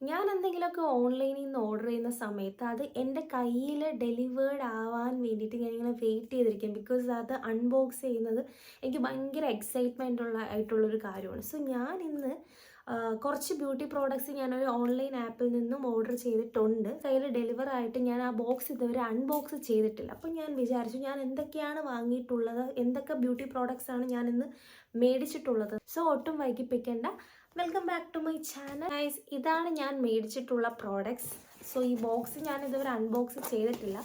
ഞാൻ എന്തെങ്കിലുമൊക്കെ ഓൺലൈനിൽ നിന്ന് ഓർഡർ ചെയ്യുന്ന സമയത്ത് അത് എന്റെ കയ്യിൽ ഡെലിവേർഡ് ആവാൻ വേണ്ടിയിട്ട് ഞാനിങ്ങനെ വെയിറ്റ് ചെയ്തിരിക്കും. ബിക്കോസ് അത് അൺബോക്സ് ചെയ്യുന്നത് എനിക്ക് ഭയങ്കര എക്സൈറ്റ്മെന്റ് ഉള്ള ആയിട്ടുള്ളൊരു കാര്യമാണ്. സോ ഞാൻ ഇന്ന് കുറച്ച് ബ്യൂട്ടി പ്രോഡക്റ്റ്സ് ഞാനൊരു ഓൺലൈൻ ആപ്പിൽ നിന്നും ഓർഡർ ചെയ്തിട്ടുണ്ട്. കയ്യിൽ ഡെലിവർ ആയിട്ട് ഞാൻ ആ ബോക്സ് ഇതുവരെ അൺബോക്സ് ചെയ്തിട്ടില്ല. അപ്പോൾ ഞാൻ വിചാരിച്ചു ഞാൻ എന്തൊക്കെയാണ് വാങ്ങിയിട്ടുള്ളത് എന്തൊക്കെ ബ്യൂട്ടി പ്രോഡക്ട്സ് ആണ് ഞാൻ ഇന്ന് മേടിച്ചിട്ടുള്ളത്. സോ ഒട്ടും വൈകിപ്പിക്കേണ്ട. Welcome back to my channel guys ഇതാണ് ഞാൻ മേടിച്ചിട്ടുള്ള പ്രോഡക്ട്സ് സോ ഈ ബോക്സ് ഞാൻ ഇതുവരെ അൺബോക്സ് ചെയ്തിട്ടില്ല.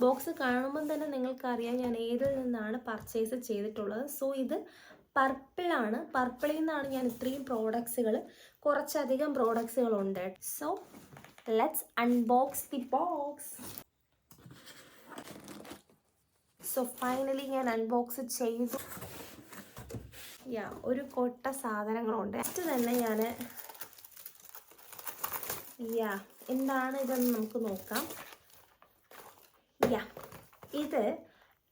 ബോക്സ് കാണുമ്പോൾ തന്നെ നിങ്ങൾക്കറിയാം ഞാൻ ഏതിൽ നിന്നാണ് പർച്ചേസ് ചെയ്തിട്ടുള്ളത്. സോ ഇത് പർപ്പിളാണ് പർപ്പിളിൽ നിന്നാണ് ഞാൻ ഇത്രയും പ്രോഡക്ട്സുകൾ കുറച്ചധികം പ്രോഡക്ട്സുകളുണ്ട് so let's unbox the box so finally ഞാൻ അൺബോക്സ് ചെയ്തു. യാ ഒരു കൊട്ട സാധനങ്ങളുണ്ട്. ഫസ്റ്റ് തന്നെ ഞാൻ യാ എന്താണ് ഇതെന്ന് നമുക്ക് നോക്കാം. യാ ഇത്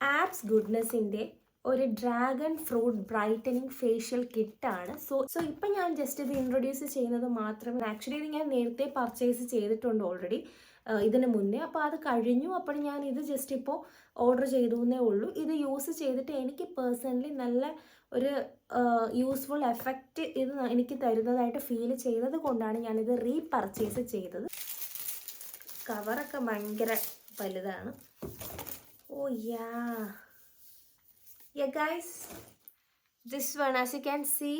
ആപ്സ് ഗുഡ്നെസ്സിന്റെ ഒരു ഡ്രാഗൺ ഫ്രൂട്ട് ബ്രൈറ്റനിങ് ഫേഷ്യൽ കിറ്റാണ്. സോ സോ ഇപ്പം ഞാൻ ജസ്റ്റ് ഇത് ഇൻട്രൊഡ്യൂസ് ചെയ്യുന്നത് മാത്രമേ ആക്ച്വലി ഇത് ഞാൻ നേരത്തെ പർച്ചേസ് ചെയ്തിട്ടുണ്ട് ഓൾറെഡി ഇതിന് മുന്നേ. അപ്പോൾ അത് കഴിഞ്ഞു. അപ്പോൾ ഞാൻ ഇത് ജസ്റ്റ് ഇപ്പോൾ ഓർഡർ ചെയ്തു എന്നേ ഉള്ളൂ. ഇത് യൂസ് ചെയ്തിട്ട് എനിക്ക് പേഴ്സണലി നല്ല ഒരു യൂസ്ഫുൾ എഫക്റ്റ് ഇത് എനിക്ക് തരുന്നതായിട്ട് ഫീൽ ചെയ്തത് കൊണ്ടാണ് ഞാനിത് റീപർച്ചേസ് ചെയ്തത്. കവറൊക്കെ ഭയങ്കര വലുതാണ്. ഓ yeah. Guys this one as you can see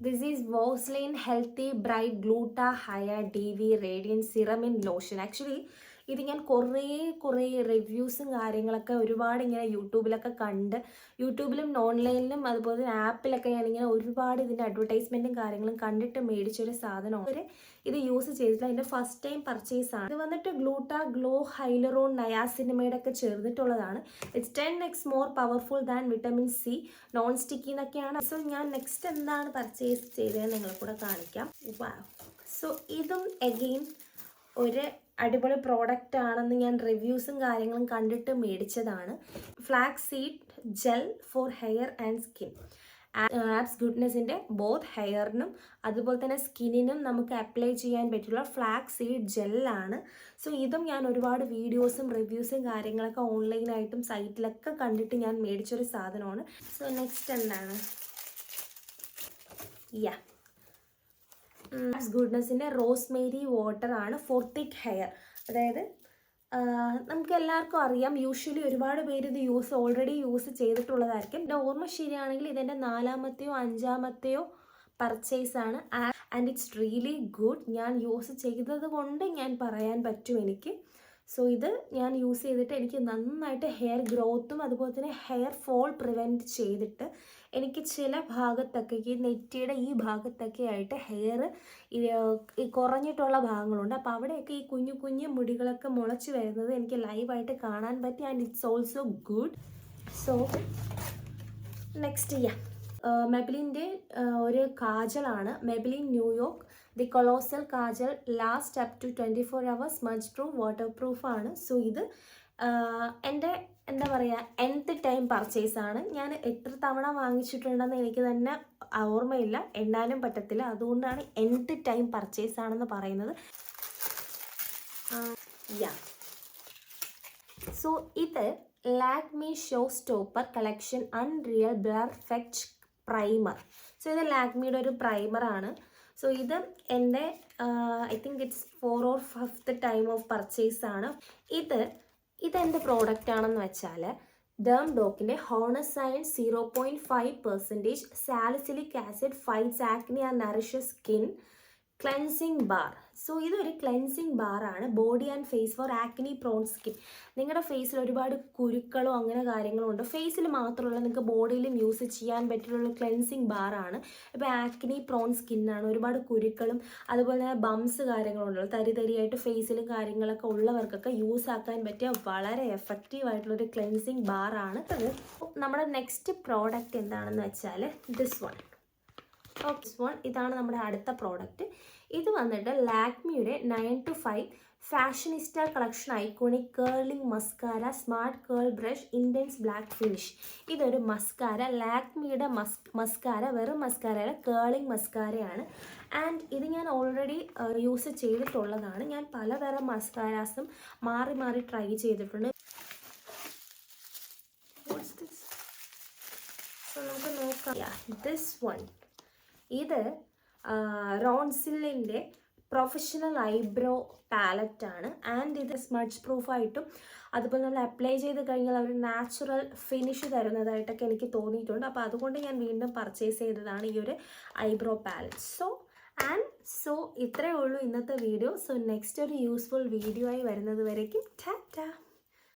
This is Vaseline Healthy Bright Gluta Higher DV Radiant Serum in Lotion. Actually, ഇത് ഞാൻ കുറേ കുറേ റിവ്യൂസും കാര്യങ്ങളൊക്കെ ഒരുപാട് ഇങ്ങനെ യൂട്യൂബിലൊക്കെ കണ്ട് യൂട്യൂബിലും ഓൺലൈനിലും അതുപോലെ തന്നെ ആപ്പിലൊക്കെ ഞാനിങ്ങനെ ഒരുപാട് ഇതിന്റെ അഡ്വർടൈസ്മെന്റും കാര്യങ്ങളും കണ്ടിട്ട് മേടിച്ചൊരു സാധനം വരെ ഇത് യൂസ് ചെയ്തിട്ടില്ല. എന്റെ ഫസ്റ്റ് ടൈം പർച്ചേസ് ആണ്. ഇത് വന്നിട്ട് ഗ്ലൂട്ട ഗ്ലോ ഹൈലറോൺ നയാസിനിമയുടെ ഒക്കെ ചേർന്നിട്ടുള്ളതാണ്. It's ten x more powerful than vitamin C non sticky എന്നൊക്കെയാണ്. സോ ഞാൻ നെക്സ്റ്റ് എന്താണ് പർച്ചേസ് ചെയ്തതെന്ന് നിങ്ങളെ കൂടെ കാണിക്കാം. സോ ഇതും എഗെയിൻ ഒരു അടിപൊളി പ്രോഡക്റ്റ് ആണെന്ന് ഞാൻ റിവ്യൂസും കാര്യങ്ങളും കണ്ടിട്ട് മേടിച്ചതാണ്. Flax seed gel for hair and skin apps ഗുഡ്നെസ്സിന്റെ ബോത്ത് ഹെയറിനും അതുപോലെ തന്നെ സ്കിന്നിനും നമുക്ക് അപ്ലൈ ചെയ്യാൻ പറ്റുള്ള ഫ്ലാക്സ് സീഡ് ജെല്ലാണ് സോ ഇതും ഞാൻ ഒരുപാട് വീഡിയോസും റിവ്യൂസും കാര്യങ്ങളൊക്കെ ഓൺലൈനായിട്ടും സൈറ്റിലൊക്കെ കണ്ടിട്ട് ഞാൻ മേടിച്ചൊരു സാധനമാണ്. സോ നെക്സ്റ്റ് എന്താണ്? യാ ആപ്സ് ഗുഡ്നെസ്സിന്റെ റോസ്മേരി വാട്ടർ ആണ് ഫോർ തിക്ക് ഹെയർ അതായത് നമുക്ക് എല്ലാവർക്കും അറിയാം യൂഷ്വലി ഒരുപാട് പേര് ഇത് യൂസ് ഓൾറെഡി യൂസ് ചെയ്തിട്ടുള്ളതായിരിക്കും. എന്റെ ഓർമ്മ ശരിയാണെങ്കിൽ ഇതെന്റെ നാലാമത്തെയോ അഞ്ചാമത്തെയോ പർച്ചേസ് ആണ്. ആൻഡ് ഇറ്റ്സ് റിയലി ഗുഡ് ഞാൻ യൂസ് ചെയ്തത് കൊണ്ട് ഞാൻ പറയാൻ പറ്റും എനിക്ക്. സോ ഇത് ഞാൻ യൂസ് ചെയ്തിട്ട് എനിക്ക് നന്നായിട്ട് ഹെയർ ഗ്രോത്തും അതുപോലെ തന്നെ ഹെയർ ഫോൾ പ്രിവെന്റ് ചെയ്തിട്ട് എനിക്ക് ചില ഭാഗത്തൊക്കെ ഈ നെറ്റിയുടെ ഈ ഭാഗത്തൊക്കെ ആയിട്ട് ഹെയർ ഈ കുറഞ്ഞിട്ടുള്ള ഭാഗങ്ങളുണ്ട്. അപ്പോൾ അവിടെയൊക്കെ ഈ കുഞ്ഞു കുഞ്ഞു മുടികളൊക്കെ മുളച്ച് വരുന്നത് എനിക്ക് ലൈവായിട്ട് കാണാൻ പറ്റി and it's also good so next ചെയ്യാം മെബിലിന്റെ ഒരു കാജലാണ്. Maybelline New York the colossal kajal last up to twenty four hours much proof water പ്രൂഫാണ് so ഇത് എന്റെ എന്താ പറയുക എൻത്ത് ടൈം പർച്ചേസ് ആണ്. ഞാൻ എത്ര തവണ വാങ്ങിച്ചിട്ടുണ്ടെന്ന് എനിക്ക് തന്നെ ഓർമ്മയില്ല. എണ്ണാനും പറ്റത്തില്ല. അതുകൊണ്ടാണ് എൻത്ത് ടൈം പർച്ചേസ് ആണെന്ന് പറയുന്നത്. യാ സോ ഇത് Lakme show stopper collection unreal blurfect primer so ഇത് ലാക്മിയുടെ ഒരു പ്രൈമറാണ് സോ ഇത് എന്റെ I think it's four or fifth time of purchase ആണ്. ഇത് ഇതെന്ത് പ്രോഡക്റ്റ് ആണെന്ന് വെച്ചാൽ ഡേം ഡോക്കിന്റെ ഹോണസൈൻ zero point five percentage salicylic acid fights acne and nourishes skin cleansing bar so ഇതൊരു cleansing ബാറാണ് body and face for acne prone skin നിങ്ങളുടെ ഫേസിൽ ഒരുപാട് കുരുക്കളോ അങ്ങനെ കാര്യങ്ങളോ ഉണ്ടോ? ഫേസിൽ മാത്രമല്ല നിങ്ങൾക്ക് ബോഡിയിലും യൂസ് ചെയ്യാൻ പറ്റിയുള്ള ക്ലെൻസിങ് ബാറാണ് ഇപ്പോൾ ആക്നി പ്രോൺ സ്കിന്നാണ് ഒരുപാട് കുരുക്കളും അതുപോലെ തന്നെ ബംസ് കാര്യങ്ങളുണ്ടല്ലോ തരി തരിയായിട്ട് ഫേസിലും കാര്യങ്ങളൊക്കെ ഉള്ളവർക്കൊക്കെ യൂസ് ആക്കാൻ പറ്റിയ വളരെ എഫക്റ്റീവ് ആയിട്ടുള്ളൊരു ക്ലെൻസിങ് ബാറാണ് നമ്മുടെ നെക്സ്റ്റ് പ്രോഡക്റ്റ് എന്താണെന്ന് വെച്ചാൽ ദിസ് വൺ ഓക്കെ വൺ ഇതാണ് നമ്മുടെ അടുത്ത പ്രോഡക്റ്റ് ഇത് വന്നിട്ട് ലാക്മിയുടെ nine to five fashionista collection iconic curling mascara smart curl brush intense black finish ഇതൊരു മസ്കാര ലാക്മിയുടെ മസ് മസ്കാര വെറും മസ്കാരയല്ല കേർളിംഗ് മസ്കാരയാണ് ആൻഡ് ഇത് ഞാൻ ഓൾറെഡി യൂസ് ചെയ്തിട്ടുള്ളതാണ്. ഞാൻ പലതരം മസ്കാരാസും മാറി മാറി ട്രൈ ചെയ്തിട്ടുണ്ട്. നമുക്ക് നോക്കാം. ദിസ് വൺ ഇത് റോൺസിലിന്റെ പ്രൊഫഷണൽ ഐബ്രോ പാലറ്റ് ആണ്. ആൻഡ് ഇത് സ്മഡ്ജ് പ്രൂഫായിട്ടും അതുപോലെ നമ്മൾ അപ്ലൈ ചെയ്ത് കഴിഞ്ഞാൽ അവർ നാച്ചുറൽ ഫിനിഷ് തരുന്നതായിട്ടൊക്കെ എനിക്ക് തോന്നിയിട്ടുണ്ട്. അപ്പോൾ അതുകൊണ്ട് ഞാൻ വീണ്ടും പർച്ചേസ് ചെയ്തതാണ് ഈ ഒരു eyebrow palette so and so ഇത്രയേ ഉള്ളൂ ഇന്നത്തെ വീഡിയോ സോ നെക്സ്റ്റ് ഒരു യൂസ്ഫുൾ വീഡിയോ ആയി വരുന്നത് വരേക്കും.